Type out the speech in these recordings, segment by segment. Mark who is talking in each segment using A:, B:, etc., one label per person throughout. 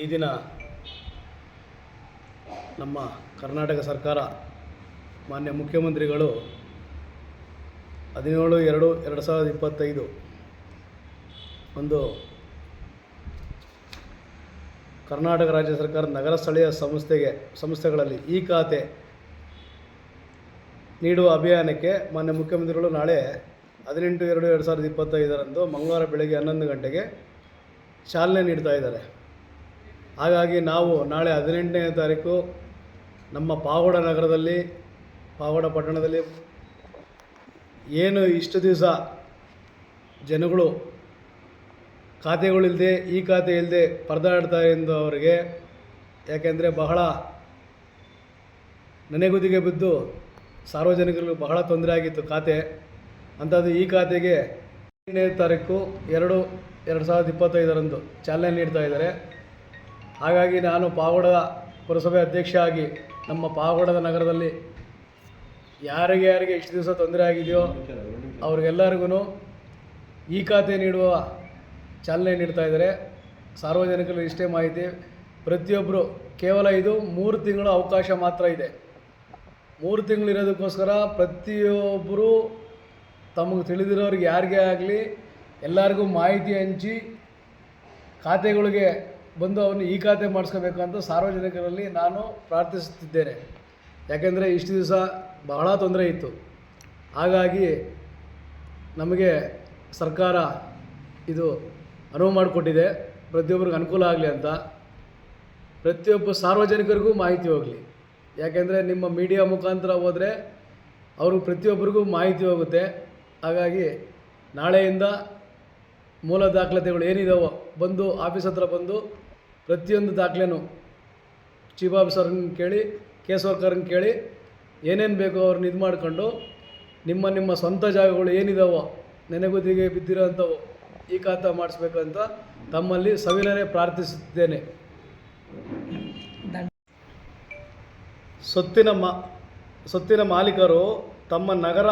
A: ಈ ದಿನ ನಮ್ಮ ಕರ್ನಾಟಕ ಸರ್ಕಾರ ಮಾನ್ಯ ಮುಖ್ಯಮಂತ್ರಿಗಳು ಹದಿನೇಳು ಎರಡು ಎರಡು ಸಾವಿರದ ಇಪ್ಪತ್ತೈದು ಒಂದು ಕರ್ನಾಟಕ ರಾಜ್ಯ ಸರ್ಕಾರ ನಗರ ಸ್ಥಳೀಯ ಸಂಸ್ಥೆಗೆ ಸಂಸ್ಥೆಗಳಲ್ಲಿ ಈ ಖಾತೆ ನೀಡುವ ಅಭಿಯಾನಕ್ಕೆ ಮಾನ್ಯ ಮುಖ್ಯಮಂತ್ರಿಗಳು ನಾಳೆ ಹದಿನೆಂಟು ಎರಡು ಎರಡು ಸಾವಿರದ ಇಪ್ಪತ್ತೈದರಂದು ಮಂಗಳವಾರ ಬೆಳಗ್ಗೆ ಹನ್ನೊಂದು ಗಂಟೆಗೆ ಚಾಲನೆ ನೀಡ್ತಾ ಇದ್ದಾರೆ. ಹಾಗಾಗಿ ನಾವು ನಾಳೆ ಹದಿನೆಂಟನೇ ತಾರೀಕು ನಮ್ಮ ಪಾವಡ ನಗರದಲ್ಲಿ ಪಾವಡ ಪಟ್ಟಣದಲ್ಲಿ ಏನು ಇಷ್ಟು ದಿವಸ ಜನಗಳು ಖಾತೆಗಳಿಲ್ಲದೆ, ಈ ಖಾತೆ ಇಲ್ಲದೆ ಪರದಾಡ್ತಾ ಅವರಿಗೆ ಯಾಕೆಂದರೆ ಬಹಳ ನೆನೆಗುದಿಗೆ ಬಿದ್ದು ಸಾರ್ವಜನಿಕರಿಗೂ ಬಹಳ ತೊಂದರೆ ಆಗಿತ್ತು ಖಾತೆ. ಅಂಥದ್ದು ಈ ಖಾತೆಗೆ ಹದಿನೆಂಟನೇ ತಾರೀಕು ಎರಡು ಎರಡು ಸಾವಿರದ ಇಪ್ಪತ್ತೈದರಂದು ಚಾಲನೆ ನೀಡ್ತಾ ಇದ್ದಾರೆ. ಹಾಗಾಗಿ ನಾನು ಪಾವಗಡ ಪುರಸಭೆ ಅಧ್ಯಕ್ಷ ಆಗಿ ನಮ್ಮ ಪಾವಗಡದ ನಗರದಲ್ಲಿ ಯಾರಿಗೆ ಯಾರಿಗೆ ಎಷ್ಟು ದಿವಸ ತೊಂದರೆ ಆಗಿದೆಯೋ ಅವ್ರಿಗೆಲ್ಲರಿಗೂ ಈ ಖಾತೆ ನೀಡುವ ಚಾಲನೆ ನೀಡ್ತಾ ಇದ್ದಾರೆ. ಸಾರ್ವಜನಿಕರಿಗೆ ಇಷ್ಟೇ ಮಾಹಿತಿ. ಪ್ರತಿಯೊಬ್ಬರು ಕೇವಲ ಇದು ಮೂರು ತಿಂಗಳ ಅವಕಾಶ ಮಾತ್ರ ಇದೆ. ಮೂರು ತಿಂಗಳು ಇರೋದಕ್ಕೋಸ್ಕರ ಪ್ರತಿಯೊಬ್ಬರು ತಮಗೆ ತಿಳಿದಿರೋರಿಗೆ ಯಾರಿಗೇ ಆಗಲಿ ಎಲ್ಲರಿಗೂ ಮಾಹಿತಿ ಹಂಚಿ ಖಾತೆಗಳಿಗೆ ಬಂದು ಅವನು ಈ ಖಾತೆ ಮಾಡಿಸ್ಕೋಬೇಕು ಅಂತ ಸಾರ್ವಜನಿಕರಲ್ಲಿ ನಾನು ಪ್ರಾರ್ಥಿಸುತ್ತಿದ್ದೇನೆ. ಯಾಕೆಂದರೆ ಇಷ್ಟು ದಿವಸ ಬಹಳ ತೊಂದರೆ ಇತ್ತು. ಹಾಗಾಗಿ ನಮಗೆ ಸರ್ಕಾರ ಇದು ಅನುವು ಮಾಡಿಕೊಟ್ಟಿದೆ. ಪ್ರತಿಯೊಬ್ಬರಿಗೂ ಅನುಕೂಲ ಆಗಲಿ ಅಂತ. ಪ್ರತಿಯೊಬ್ಬ ಸಾರ್ವಜನಿಕರಿಗೂ ಮಾಹಿತಿ ಹೋಗಲಿ. ಯಾಕೆಂದರೆ ನಿಮ್ಮ ಮೀಡಿಯಾ ಮುಖಾಂತರ ಹೋದರೆ ಅವರು ಪ್ರತಿಯೊಬ್ಬರಿಗೂ ಮಾಹಿತಿ ಹೋಗುತ್ತೆ. ಹಾಗಾಗಿ ನಾಳೆಯಿಂದ ಮೂಲ ದಾಖಲಾತಿಗಳು ಏನಿದಾವೋ ಬಂದು, ಆಫೀಸ್ ಹತ್ರ ಬಂದು ಪ್ರತಿಯೊಂದು ದಾಖಲೆನೂ ಚೀಫ್ ಆಫೀಸರ್ನ ಕೇಳಿ ಕೇಸ್ ವರ್ಕರ್ನ ಕೇಳಿ ಏನೇನು ಬೇಕೋ ಅವ್ರನ್ನ ಇದು ಮಾಡ್ಕೊಂಡು ನಿಮ್ಮ ನಿಮ್ಮ ಸ್ವಂತ ಜಾಗಗಳು ಏನಿದಾವೋ, ನೆನೆಗುದಿಗೆ ಬಿದ್ದಿರೋ ಅಂಥವು ಈ ಖಾತಾ ಮಾಡಿಸ್ಬೇಕಂತ ತಮ್ಮಲ್ಲಿ ಸವಿನರೆ ಪ್ರಾರ್ಥಿಸುತ್ತಿದ್ದೇನೆ ಸೊತ್ತಿನ ಮಾ, ಸೊತ್ತಿನ ಮಾಲೀಕರು ತಮ್ಮ ನಗರ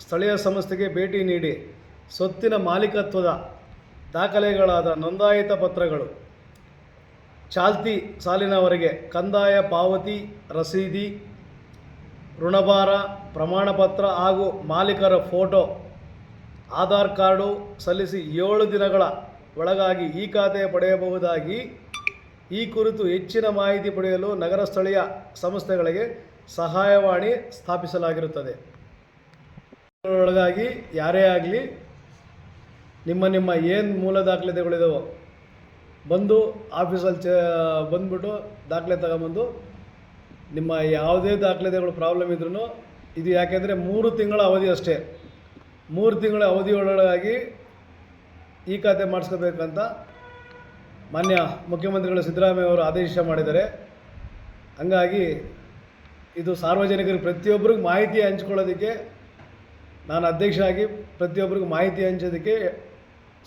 A: ಸ್ಥಳೀಯ ಸಂಸ್ಥೆಗೆ ಭೇಟಿ ನೀಡಿ ಸೊತ್ತಿನ ಮಾಲೀಕತ್ವದ ದಾಖಲೆಗಳಾದ ನೋಂದಾಯಿತ ಪತ್ರಗಳು ಚಾಲ್ತಿ ಸಾಲಿನವರೆಗೆ ಕಂದಾಯ ಪಾವತಿ ರಸೀದಿ, ಋಣಭಾರ, ಪ್ರಮಾಣಪತ್ರ ಹಾಗೂ ಮಾಲೀಕರ ಫೋಟೋ, ಆಧಾರ್ ಕಾರ್ಡು ಸಲ್ಲಿಸಿ ಏಳು ದಿನಗಳ ಒಳಗಾಗಿ ಈ ಖಾತೆ ಪಡೆಯಬಹುದಾಗಿ. ಈ ಕುರಿತು ಹೆಚ್ಚಿನ ಮಾಹಿತಿ ಪಡೆಯಲು ನಗರ ಸ್ಥಳೀಯ ಸಂಸ್ಥೆಗಳಿಗೆ ಸಹಾಯವಾಣಿ ಸ್ಥಾಪಿಸಲಾಗಿರುತ್ತದೆ. ಒಳಗಾಗಿ ಯಾರೇ ಆಗಲಿ ನಿಮ್ಮ ನಿಮ್ಮ ಏನು ಮೂಲ ದಾಖಲೆತೆಗಳಿದಾವೋ ಬಂದು ಆಫೀಸಲ್ಲಿ ಚ, ಬಂದುಬಿಟ್ಟು ದಾಖಲೆ ತಗೊಂಬಂದು ನಿಮ್ಮ ಯಾವುದೇ ದಾಖಲೆತೆಗಳು ಪ್ರಾಬ್ಲಮ್ ಇದ್ರೂ ಇದು ಯಾಕೆಂದರೆ ಮೂರು ತಿಂಗಳ ಅವಧಿ ಅಷ್ಟೇ. ಮೂರು ತಿಂಗಳ ಅವಧಿಯೊಳಗಾಗಿ ಈ ಖಾತೆ ಮಾಡಿಸ್ಕೋಬೇಕಂತ ಮಾನ್ಯ ಮುಖ್ಯಮಂತ್ರಿಗಳು ಸಿದ್ದರಾಮಯ್ಯ ಅವರು ಆದೇಶ ಮಾಡಿದ್ದಾರೆ. ಹಂಗಾಗಿ ಇದು ಸಾರ್ವಜನಿಕರಿಗೆ ಪ್ರತಿಯೊಬ್ಬರಿಗೂ ಮಾಹಿತಿ ಹಂಚ್ಕೊಳ್ಳೋದಕ್ಕೆ ನಾನು ಅಧ್ಯಕ್ಷ ಆಗಿ ಪ್ರತಿಯೊಬ್ಬರಿಗೂ ಮಾಹಿತಿ ಹಂಚೋದಕ್ಕೆ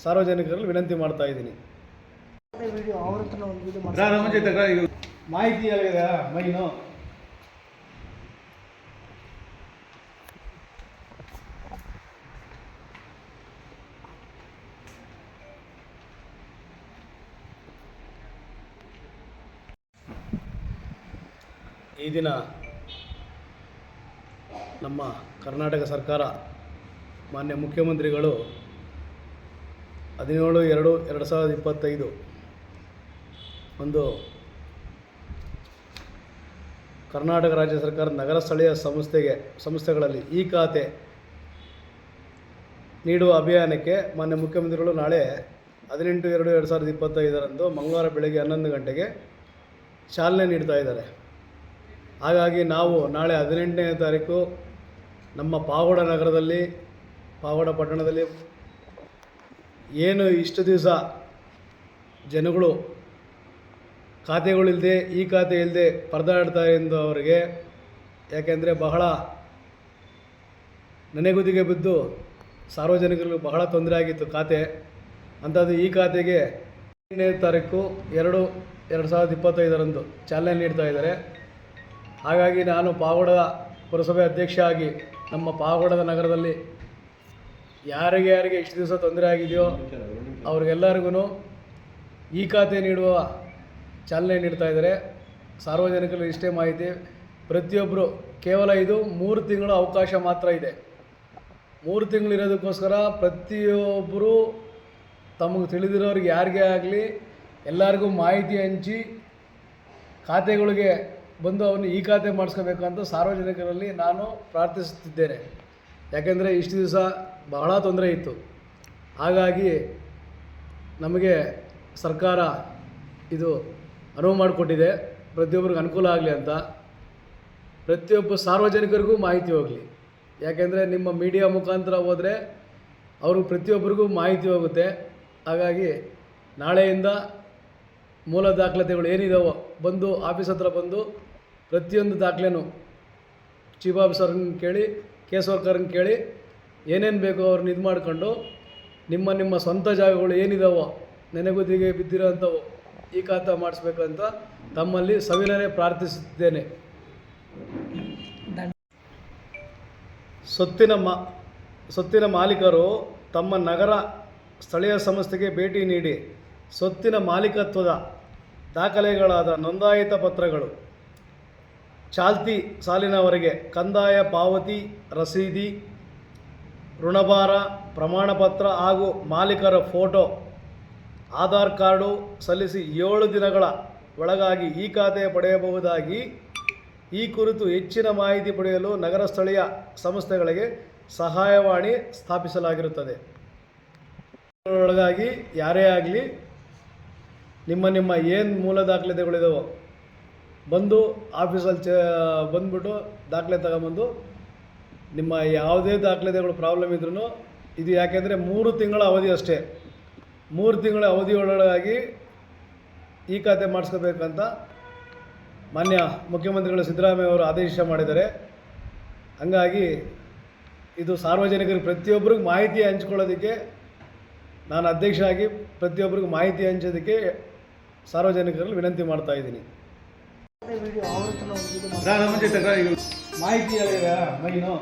A: ಸಾರ್ವಜನಿಕರಲ್ಲಿ ವಿನಂತಿ ಮಾಡ್ತಾ ಇದ್ದೀನಿ. ಮಾಹಿತಿ ಮೈನು? ಈ ದಿನ ನಮ್ಮ ಕರ್ನಾಟಕ ಸರ್ಕಾರ ಮಾನ್ಯ ಮುಖ್ಯಮಂತ್ರಿಗಳು ಹದಿನೇಳು ಎರಡು ಎರಡು ಸಾವಿರದ ಇಪ್ಪತ್ತೈದು ಒಂದು ಕರ್ನಾಟಕ ರಾಜ್ಯ ಸರ್ಕಾರ ನಗರ ಸ್ಥಳೀಯ ಸಂಸ್ಥೆಗೆ, ಸಂಸ್ಥೆಗಳಲ್ಲಿ ಈ ಖಾತೆ ನೀಡುವ ಅಭಿಯಾನಕ್ಕೆ ಮಾನ್ಯ ಮುಖ್ಯಮಂತ್ರಿಗಳು ನಾಳೆ ಹದಿನೆಂಟು ಎರಡು ಎರಡು ಸಾವಿರದ ಇಪ್ಪತ್ತೈದರಂದು ಮಂಗಳವಾರ ಬೆಳಗ್ಗೆ ಹನ್ನೊಂದು ಗಂಟೆಗೆ ಚಾಲನೆ ನೀಡ್ತಾ ಇದ್ದಾರೆ. ಹಾಗಾಗಿ ನಾವು ನಾಳೆ ಹದಿನೆಂಟನೇ ತಾರೀಕು ನಮ್ಮ ಪಾವಡ ನಗರದಲ್ಲಿ ಪಾವಡ ಪಟ್ಟಣದಲ್ಲಿ ಏನು ಇಷ್ಟು ದಿವಸ ಜನಗಳು ಖಾತೆಗಳಿಲ್ಲದೆ, ಈ ಖಾತೆ ಇಲ್ಲದೆ ಪರದಾಡ್ತಾ ಅವರಿಗೆ. ಯಾಕೆಂದರೆ ಬಹಳ ನೆನೆಗುದಿಗೆ ಬಿದ್ದು ಸಾರ್ವಜನಿಕರಿಗೂ ಬಹಳ ತೊಂದರೆ ಆಗಿತ್ತು ಖಾತೆ. ಅಂಥದ್ದು ಈ ಖಾತೆಗೆ ಹದಿನೈದು ತಾರೀಕು ಎರಡು ಎರಡು ಸಾವಿರದ ಇಪ್ಪತ್ತೈದರಂದು ಚಾಲನೆ ನೀಡ್ತಾ ಇದ್ದಾರೆ. ಹಾಗಾಗಿ ನಾನು ಪಾವಗಡ ಪುರಸಭೆ ಅಧ್ಯಕ್ಷ ಆಗಿ ನಮ್ಮ ಪಾವಗಡದ ನಗರದಲ್ಲಿ ಯಾರಿಗೆ ಯಾರಿಗೆ ಇಷ್ಟು ದಿವಸ ತೊಂದರೆ ಆಗಿದೆಯೋ ಅವ್ರಿಗೆಲ್ಲರಿಗೂ ಈ ಖಾತೆ ನೀಡುವ ಚಾಲನೆ ನೀಡ್ತಾ ಇದ್ದಾರೆ. ಸಾರ್ವಜನಿಕರಲ್ಲಿ ಇಷ್ಟೇ ಮಾಹಿತಿ ಪ್ರತಿಯೊಬ್ಬರು ಕೇವಲ ಇದು ಮೂರು ತಿಂಗಳ ಅವಕಾಶ ಮಾತ್ರ ಇದೆ. ಮೂರು ತಿಂಗಳು ಇರೋದಕ್ಕೋಸ್ಕರ ಪ್ರತಿಯೊಬ್ಬರು ತಮಗೆ ತಿಳಿದಿರೋರಿಗೆ ಯಾರಿಗೇ ಆಗಲಿ ಎಲ್ಲರಿಗೂ ಮಾಹಿತಿ ಹಂಚಿ ಖಾತೆಗಳಿಗೆ ಬಂದು ಅವನು ಈ ಖಾತೆ ಮಾಡಿಸ್ಕೋಬೇಕು ಅಂತ ಸಾರ್ವಜನಿಕರಲ್ಲಿ ನಾನು ಪ್ರಾರ್ಥಿಸುತ್ತಿದ್ದೇನೆ. ಯಾಕೆಂದರೆ ಇಷ್ಟು ದಿವಸ ಬಹಳ ತೊಂದರೆ ಇತ್ತು. ಹಾಗಾಗಿ ನಮಗೆ ಸರ್ಕಾರ ಇದು ಅನುವು ಮಾಡಿಕೊಟ್ಟಿದೆ. ಪ್ರತಿಯೊಬ್ಬರಿಗೂ ಅನುಕೂಲ ಆಗಲಿ ಅಂತ. ಪ್ರತಿಯೊಬ್ಬ ಸಾರ್ವಜನಿಕರಿಗೂ ಮಾಹಿತಿ ಹೋಗಲಿ. ಯಾಕೆಂದರೆ ನಿಮ್ಮ ಮೀಡಿಯಾ ಮುಖಾಂತರ ಹೋದರೆ ಅವರು ಪ್ರತಿಯೊಬ್ಬರಿಗೂ ಮಾಹಿತಿ ಹೋಗುತ್ತೆ. ಹಾಗಾಗಿ ನಾಳೆಯಿಂದ ಮೂಲ ದಾಖಲಾತಿಗಳು ಏನಿದಾವೋ ಬಂದು ಆಫೀಸ್ ಹತ್ರ ಬಂದು ಪ್ರತಿಯೊಂದು ದಾಖಲೆನೂ ಚೀಫ್ ಆಫೀಸರ್ನ ಕೇಳಿ ಕೇಸ್ ವರ್ಕರ್ನ ಕೇಳಿ ಏನೇನು ಬೇಕೋ ಅವ್ರನ್ನ ಇದು ಮಾಡಿಕೊಂಡು ನಿಮ್ಮ ನಿಮ್ಮ ಸ್ವಂತ ಜಾಗಗಳು ಏನಿದಾವೋ, ನೆನೆಗುದಿಗೆ ಬಿದ್ದಿರೋಂಥವು ಈ ಖಾತಾ ಮಾಡಿಸ್ಬೇಕಂತ ತಮ್ಮಲ್ಲಿ ಸವಿನರೆ ಪ್ರಾರ್ಥಿಸುತ್ತಿದ್ದೇನೆ
B: ದಂಡ
A: ಸೊತ್ತಿನ ಮಾ, ಸೊತ್ತಿನ ಮಾಲೀಕರು ತಮ್ಮ ನಗರ ಸ್ಥಳೀಯ ಸಂಸ್ಥೆಗೆ ಭೇಟಿ ನೀಡಿ ಸೊತ್ತಿನ ಮಾಲೀಕತ್ವದ ದಾಖಲೆಗಳಾದ ನೋಂದಾಯಿತ ಪತ್ರಗಳು, ಚಾಲ್ತಿ ಸಾಲಿನವರೆಗೆ ಕಂದಾಯ ಪಾವತಿ ರಸೀದಿ, ಋಣಭಾರ ಪ್ರಮಾಣಪತ್ರ ಹಾಗೂ ಮಾಲೀಕರ ಫೋಟೋ ಆಧಾರ್ ಕಾರ್ಡು ಸಲ್ಲಿಸಿ ಏಳು ದಿನಗಳ ಒಳಗಾಗಿ ಈ ಖಾತೆ ಪಡೆಯಬಹುದಾಗಿ. ಈ ಕುರಿತು ಹೆಚ್ಚಿನ ಮಾಹಿತಿ ಪಡೆಯಲು ನಗರ ಸ್ಥಳೀಯ ಸಂಸ್ಥೆಗಳಿಗೆ ಸಹಾಯವಾಣಿ ಸ್ಥಾಪಿಸಲಾಗಿರುತ್ತದೆ. ಒಳಗಾಗಿ ಯಾರೇ ಆಗಲಿ ನಿಮ್ಮ ನಿಮ್ಮ ಏನು ಮೂಲ ದಾಖಲೆತೆಗಳಿದಾವೋ ಬಂದು ಆಫೀಸಲ್ಲಿ ಚ, ಬಂದ್ಬಿಟ್ಟು ದಾಖಲೆ ತಗೊಂಬಂದು ನಿಮ್ಮ ಯಾವುದೇ ದಾಖಲೆತೆಗಳು ಪ್ರಾಬ್ಲಮ್ ಇದ್ರೂ ಇದು ಯಾಕೆಂದರೆ ಮೂರು ತಿಂಗಳ ಅವಧಿ ಅಷ್ಟೇ. ಮೂರು ತಿಂಗಳ ಅವಧಿಯೊಳಗಾಗಿ ಈ ಖಾತೆ ಮಾಡಿಸ್ಕೋಬೇಕಂತ ಮಾನ್ಯ ಮುಖ್ಯಮಂತ್ರಿಗಳು ಸಿದ್ದರಾಮಯ್ಯ ಅವರು ಆದೇಶ ಮಾಡಿದ್ದಾರೆ. ಹಂಗಾಗಿ ಇದು ಸಾರ್ವಜನಿಕರಿಗೆ ಪ್ರತಿಯೊಬ್ಬರಿಗೂ ಮಾಹಿತಿ ಹಂಚ್ಕೊಳ್ಳೋದಕ್ಕೆ ನಾನು ಅಧ್ಯಕ್ಷ ಆಗಿ ಪ್ರತಿಯೊಬ್ಬರಿಗೂ ಮಾಹಿತಿ ಹಂಚೋದಕ್ಕೆ ಸಾರ್ವಜನಿಕರಲ್ಲಿ ವಿನಂತಿ ಮಾಡ್ತಾ ಇದ್ದೀನಿ. ಮಾಹಿತಿ ಮೈನು?